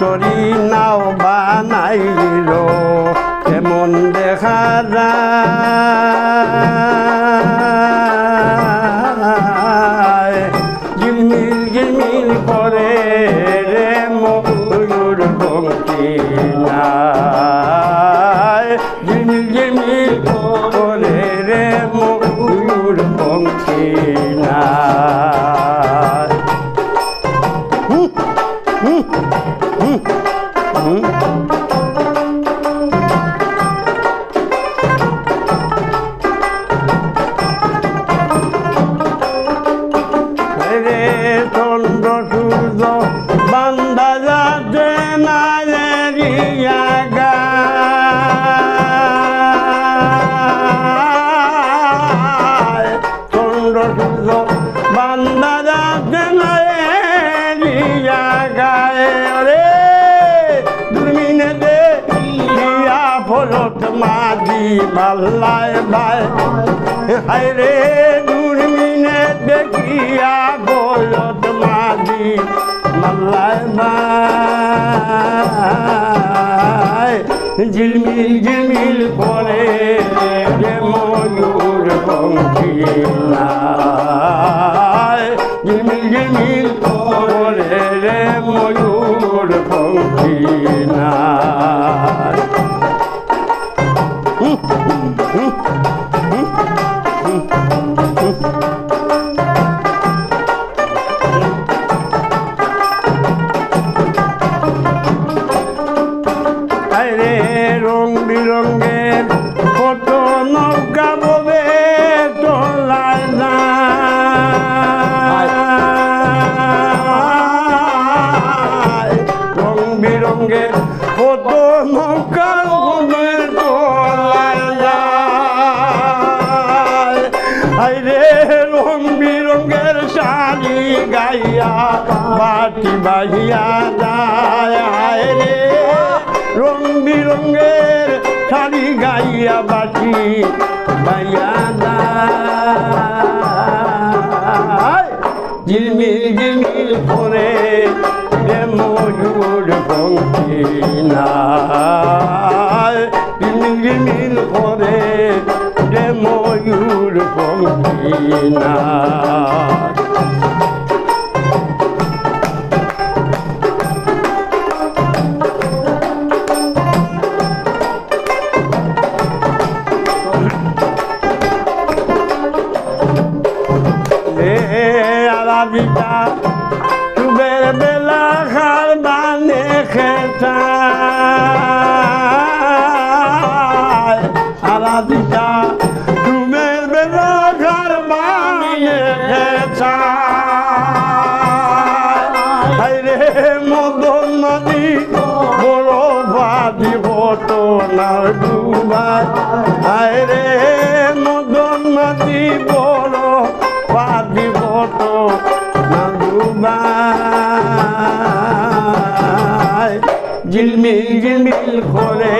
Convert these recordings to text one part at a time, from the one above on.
তরি নাও বানাইল, কেমন দেখা যায়। জিলমিল জিলমিল করে রে ময়ূর ভক্তি নাই। জিলমিল জিলমিল করে রে ময়ূর ভক্তি রে ফলত মাদি মাল্লায় বায়। হায় রে দুর্মিনে দেখিয়া বলত মাদি মাল্লায় বায়। ঝিলমিল ঝিলমিল করে রে ময়ূর পঙ্খী ঝিলমিল ঝিলমিল করে রে ময়ূর পঙ্খী নাই কত নৌকা তোলায় যায়। আইরে রং বিরঙ্গের শাড়ি গাইয়া, বাটি বাহিয়া যায়। আইরে রং বিরঙ্গের শাড়ি গাইয়া, বাটি বাইয়া যায়। ঝিলমিল ঝিলমিল করে রে নাই। ঝিলমিল করে রে ময়ূর পঙ্খী নাই রে আরাবিটা তুবের বেলা খার বানে খেতা রে মদন নদী বড় বাদি হতো নার ডুবাই হায় রে মদন নদী বড় হতো না ডুবাই ঝিলমিল ঝিলমিল করে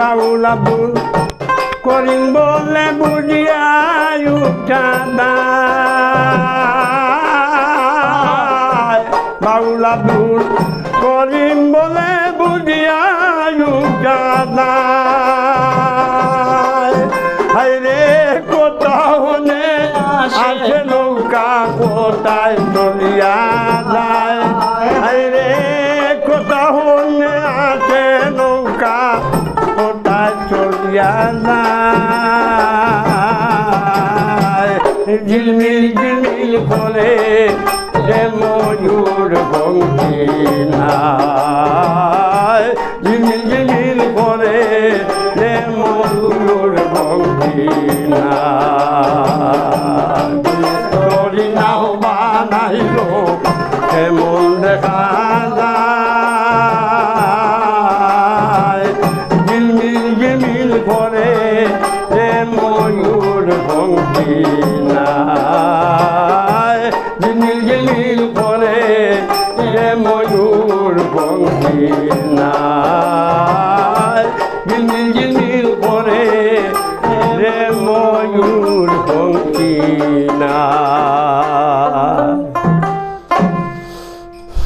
বাউলা বুল করিম বলে বুঝিয়া উঠাদা বাউলা দূর করিম বলে বুঝিয়ায়ু উঠাদা হাইরে কোথাও নে আছে নৌকা কোথায় চলিয়া ঝিলমিল ঝিলমিল করে যে ময়ূর ভঙ্গি নাই। ঝিলমিল ঝিলমিল করে পঙ্কি নাই ঝিলমিল ঝিলমিল করে রে ময়ূর পঙ্কি নাই